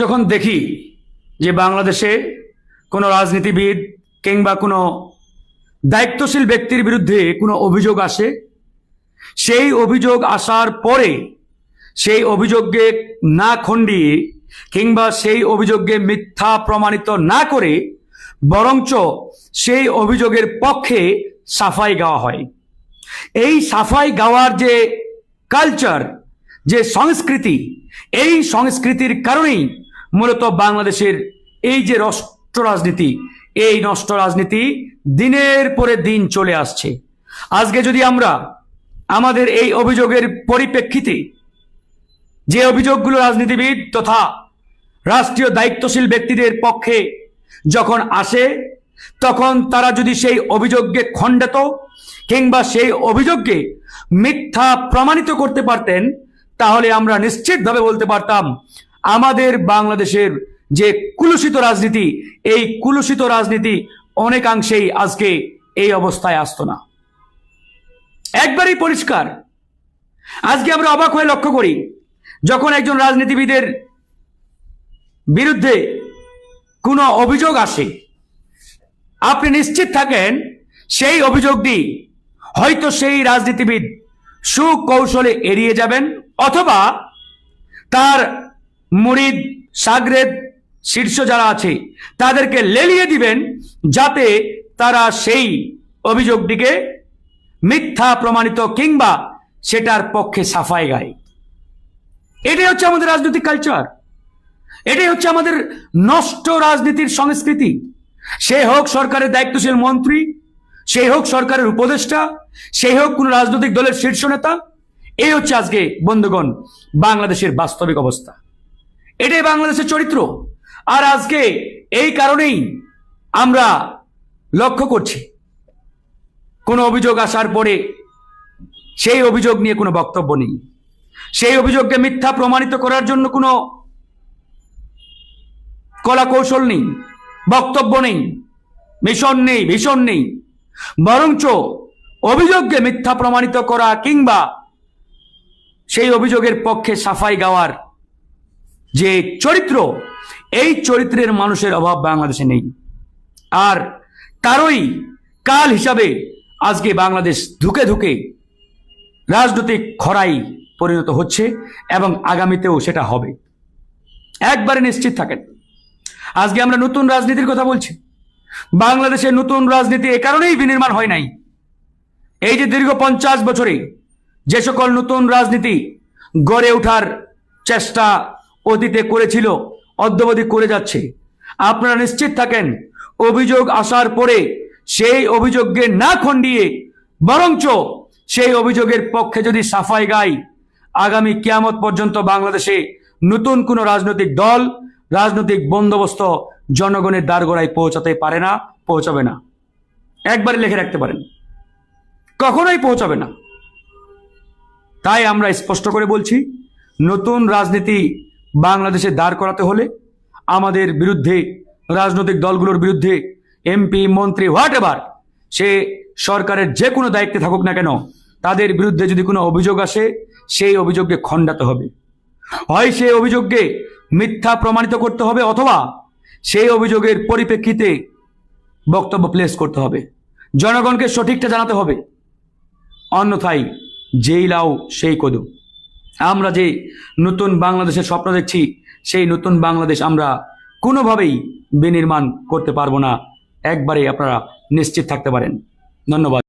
যখন দেখি যে বাংলাদেশে কোনো রাজনীতিবিদ কিংবা কোনো দায়িত্বশীল ব্যক্তির বিরুদ্ধে কোনো অভিযোগ আসে, সেই অভিযোগ আসার পরে সেই অভিযোগকে না খণ্ডিয়ে কিংবা সেই অভিযোগকে মিথ্যা প্রমাণিত না করে বরঞ্চ সেই অভিযোগের পক্ষে সাফাই গাওয়া হয়। এই সাফাই গাওয়ার যে কালচার যে সংস্কৃতি, এই সংস্কৃতির কারণেই মূলত বাংলাদেশের এই যে রাষ্ট্র রাজনীতি, এই নষ্ট রাজনীতি দিনের পরে দিন চলে আসছে। আজকে যদি আমরা আমাদের এই অভিযোগের পরিপ্রেক্ষিতে যে অভিযোগগুলো রাজনীতিবিদ তথা রাষ্ট্রীয় দায়িত্বশীল ব্যক্তিদের পক্ষে যখন আসে, তখন তারা যদি সেই অভিযোগকে খণ্ডাত কিংবা সেই অভিযোগকে মিথ্যা প্রমাণিত করতে পারতেন, তাহলে আমরা নিশ্চিতভাবে বলতে পারতাম আমাদের বাংলাদেশের যে কুলুষিত রাজনীতি, এই কুলুষিত রাজনীতি অনেকাংশেই আজকে এই অবস্থায় আসতো না। একবারই পরিষ্কার। আজকে আমরা অবাক হয়ে লক্ষ্য করি, যখন একজন রাজনীতিবিদের বিরুদ্ধে কোনো অভিযোগ আসে, আপনি নিশ্চিত থাকেন সেই অভিযোগটি হয়তো সেই রাজনীতিবিদ সুকৌশলে এড়িয়ে যাবেন, অথবা তার মুরিদ, সাগরেদ, শীর্ষ যারা আছে, তাদেরকে লেলিয়ে দিবেন যাতে তারা সেই অভিযোগটিকে মিথ্যা, প্রমাণিত কিংবা সেটার পক্ষে সাফাই গায়। এটাই হচ্ছে আমাদের রাজনৈতিক কালচার এটাই হচ্ছে আমাদের নষ্ট রাজনীতির সংস্কৃতি। সে হোক সরকারের দায়িত্বশীল মন্ত্রী, সে হোক সরকারের উপদেষ্টা, সে হোক কোন রাজনৈতিক দলের শীর্ষ নেতা, এই হচ্ছে আজকে বন্ধুগণ বাংলাদেশের বাস্তবিক অবস্থা। এটাই বাংলাদেশের চরিত্র। আর আজকে এই কারণেই আমরা লক্ষ্য করছি, কোনো অভিযোগ আসার পরে সেই অভিযোগ নিয়ে কোনো বক্তব্য নেই। সেই অভিযোগকে মিথ্যা প্রমাণিত করার জন্য কোনো কলা কৌশল নেই, বক্তব্য নেই, মিশন নেই, ভীষণ নেই। বরঞ্চ অভিযোগকে মিথ্যা প্রমাণিত করা কিংবা সেই অভিযোগের পক্ষে সাফাই গাওয়ার যে চরিত্র, এই চরিত্রের মানুষের অভাব বাংলাদেশে নেই। আর তারই কাল হিসাবে আজকে বাংলাদেশ ধুকে ধুকে রাজনৈতিক খরাই পরিণত হচ্ছে এবং আগামীতেও সেটা হবে। একবারে নিশ্চিত থাকেন। আজকে আমরা নতুন রাজনীতির কথা বলছি। বাংলাদেশের নতুন রাজনীতি এ কারণেই বিনির্মাণ হয় নাই। এই যে দীর্ঘ পঞ্চাশ বছরে যে সকল নতুন রাজনীতি গড়ে ওঠার চেষ্টা অতীতে করেছিল, অদ্যবধি করে যাচ্ছে। আপনারা নিশ্চিত থাকেন, অভিযোগ আসার পরে সেই অভিযোগকে না খণ্ডিয়ে, বরঞ্চ সেই অভিযোগের পক্ষে যদি সাফাই গাই আগামী কিয়ামত পর্যন্ত বাংলাদেশে নতুন কোনো রাজনৈতিক দল, রাজনৈতিক বন্দোবস্ত জনগণের দ্বারগোড়ায় পৌঁছাতে পারে না, পৌঁছাবে না। একবারে লিখে রাখতে পারেন। কখনোই পৌঁছাবে না। তাই আমরা স্পষ্ট করে বলছি, নতুন রাজনীতি বাংলাদেশে দাঁড় করাতে হলে আমাদের বিরুদ্ধে, রাজনৈতিক দলগুলোর বিরুদ্ধে এমপি মন্ত্রী হোয়াট এভার সে সরকারের যে কোনো দায়িত্বে থাকুক না কেন, তাদের বিরুদ্ধে যদি কোনো অভিযোগ আসে, সেই অভিযোগকে খণ্ডাতে হবে। হয় সেই অভিযোগকে মিথ্যা প্রমাণিত করতে হবে অথবা সেই অভিযোগের পরিপ্রেক্ষিতে বক্তব্য প্লেস করতে হবে। জনগণকে সঠিকটা জানাতে হবে। অন্যথায় যেই লাও সেই কদু। আমরা যে নতুন বাংলাদেশের স্বপ্ন দেখছি, সেই নতুন বাংলাদেশ আমরা কোনোভাবেই বিনির্মাণ করতে পারব না। একবারে আপনারা নিশ্চিত থাকতে পারেন। ধন্যবাদ।